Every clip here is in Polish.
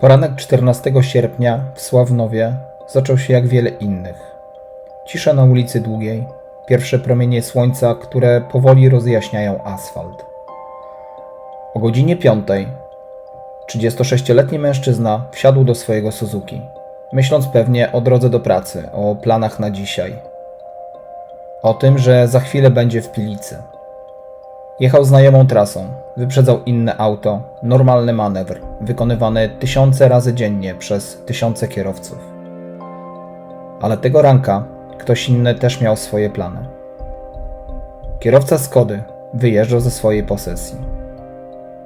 Poranek 14 sierpnia w Sławnowie zaczął się jak wiele innych. Cisza na ulicy Długiej, pierwsze promienie słońca, które powoli rozjaśniają asfalt. O godzinie 5 36-letni mężczyzna wsiadł do swojego Suzuki, myśląc pewnie o drodze do pracy, o planach na dzisiaj. O tym, że za chwilę będzie w Pilicy. Jechał znajomą trasą, wyprzedzał inne auto, normalny manewr, wykonywany tysiące razy dziennie przez tysiące kierowców. Ale tego ranka ktoś inny też miał swoje plany. Kierowca Skody wyjeżdżał ze swojej posesji.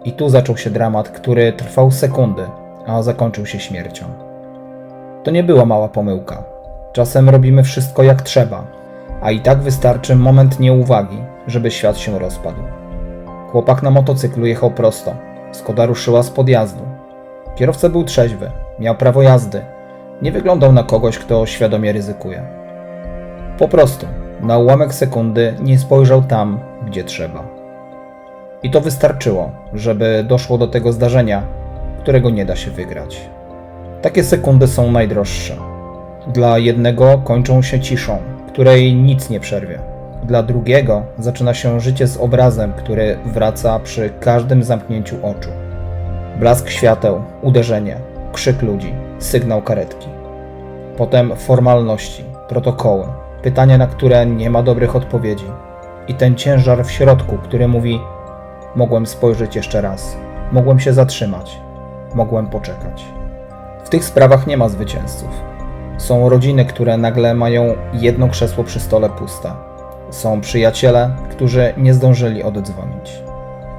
I tu zaczął się dramat, który trwał sekundy, a zakończył się śmiercią. To nie była mała pomyłka. Czasem robimy wszystko jak trzeba, a i tak wystarczy moment nieuwagi, żeby świat się rozpadł. Chłopak na motocyklu jechał prosto. Skoda ruszyła z podjazdu. Kierowca był trzeźwy, miał prawo jazdy. Nie wyglądał na kogoś, kto świadomie ryzykuje. Po prostu, na ułamek sekundy nie spojrzał tam, gdzie trzeba. I to wystarczyło, żeby doszło do tego zdarzenia, którego nie da się wygrać. Takie sekundy są najdroższe. Dla jednego kończą się ciszą, której nic nie przerwie. Dla drugiego zaczyna się życie z obrazem, który wraca przy każdym zamknięciu oczu. Blask świateł, uderzenie, krzyk ludzi, sygnał karetki. Potem formalności, protokoły, pytania, na które nie ma dobrych odpowiedzi. I ten ciężar w środku, który mówi: Mogłem spojrzeć jeszcze raz, mogłem się zatrzymać, mogłem poczekać. W tych sprawach nie ma zwycięzców. Są rodziny, które nagle mają jedno krzesło przy stole puste. Są przyjaciele, którzy nie zdążyli oddzwonić.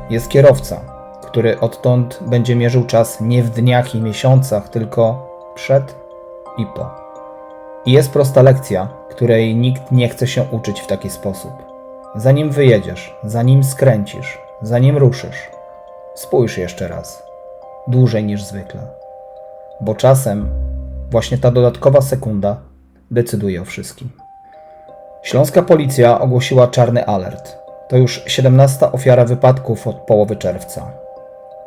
Jest kierowca, który odtąd będzie mierzył czas nie w dniach i miesiącach, tylko przed i po. I jest prosta lekcja, której nikt nie chce się uczyć w taki sposób. Zanim wyjedziesz, zanim skręcisz, zanim ruszysz, spójrz jeszcze raz. Dłużej niż zwykle. Bo czasem właśnie ta dodatkowa sekunda decyduje o wszystkim. Śląska policja ogłosiła czarny alert. To już 17 ofiara wypadków od połowy czerwca.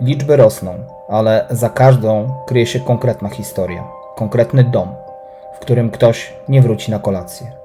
Liczby rosną, ale za każdą kryje się konkretna historia, konkretny dom, w którym ktoś nie wróci na kolację.